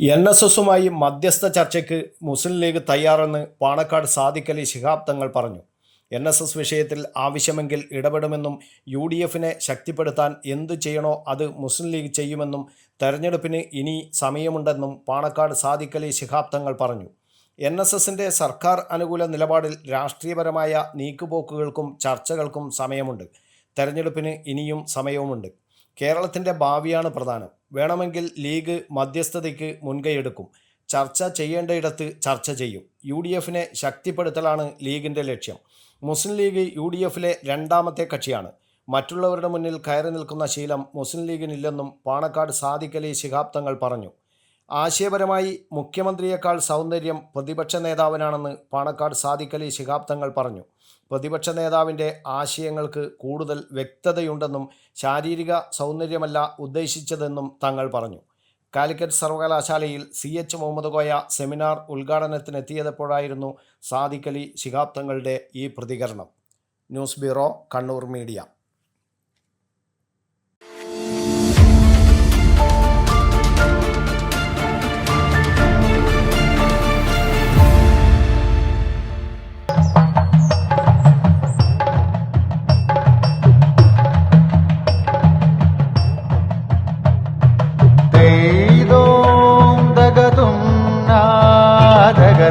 N S എസുമായി മധ്യസ്ഥ ചർച്ചയ്ക്ക് മുസ്ലിം ലീഗ് തയ്യാറെന്ന് പാണക്കാട് സാദിഖലി ശിഹാബ് തങ്ങൾ പറഞ്ഞു. എൻ എസ് എസ് വിഷയത്തിൽ ആവശ്യമെങ്കിൽ ഇടപെടുമെന്നും യു ഡി എഫിനെ ശക്തിപ്പെടുത്താൻ എന്തു ചെയ്യണോ അത് മുസ്ലിം ലീഗ് ചെയ്യുമെന്നും തെരഞ്ഞെടുപ്പിന് ഇനി സമയമുണ്ടെന്നും പാണക്കാട് സാദിഖലി ശിഹാബ് തങ്ങൾ പറഞ്ഞു. എൻ എസ് എസിന്റെ സർക്കാർ അനുകൂല നിലപാടിൽ രാഷ്ട്രീയപരമായ നീക്കുപോക്കുകൾക്കും ചർച്ചകൾക്കും സമയമുണ്ട്. തെരഞ്ഞെടുപ്പിന് ഇനിയും സമയവുമുണ്ട്. കേരളത്തിന്റെ ഭാവിയാണ് പ്രധാനം. വേണമെങ്കിൽ ലീഗ് മധ്യസ്ഥതയ്ക്ക് മുൻകൈയെടുക്കും ചർച്ച ചെയ്യേണ്ടയിടത്ത് ചർച്ച ചെയ്യും. യു ഡി എഫിനെ ശക്തിപ്പെടുത്തലാണ് ലീഗിന്റെ ലക്ഷ്യം. മുസ്ലിം ലീഗ് യു ഡി എഫിലെ രണ്ടാമത്തെ കക്ഷിയാണ്. മറ്റുള്ളവരുടെ മുന്നിൽ കയറി നിൽക്കുന്ന ശീലം മുസ്ലിം ലീഗിനില്ലെന്നും പാണക്കാട് സാദിഖലി ശിഹാബ് തങ്ങൾ പറഞ്ഞു. ആശയപരമായി മുഖ്യമന്ത്രിയേക്കാൾ സൗന്ദര്യം പ്രതിപക്ഷ നേതാവിനാണെന്ന് പാണക്കാട് സാദിഖലി ശിഹാബ് തങ്ങൾ പറഞ്ഞു. പ്രതിപക്ഷ നേതാവിന്റെ ആശയങ്ങൾക്ക് കൂടുതൽ വ്യക്തതയുണ്ടെന്നും ശാരീരിക സൗന്ദര്യമല്ല ഉദ്ദേശിച്ചതെന്നും തങ്ങൾ പറഞ്ഞു. കാലിക്കറ്റ് സർവകലാശാലയിൽ C H Muhammad Koya seminar ഉദ്ഘാടനത്തിനെത്തിയതപ്പോഴായിരുന്നു Sadiqali Shihab തങ്ങളുടെ ഈ പ്രതികരണം. News bureau Kannur media.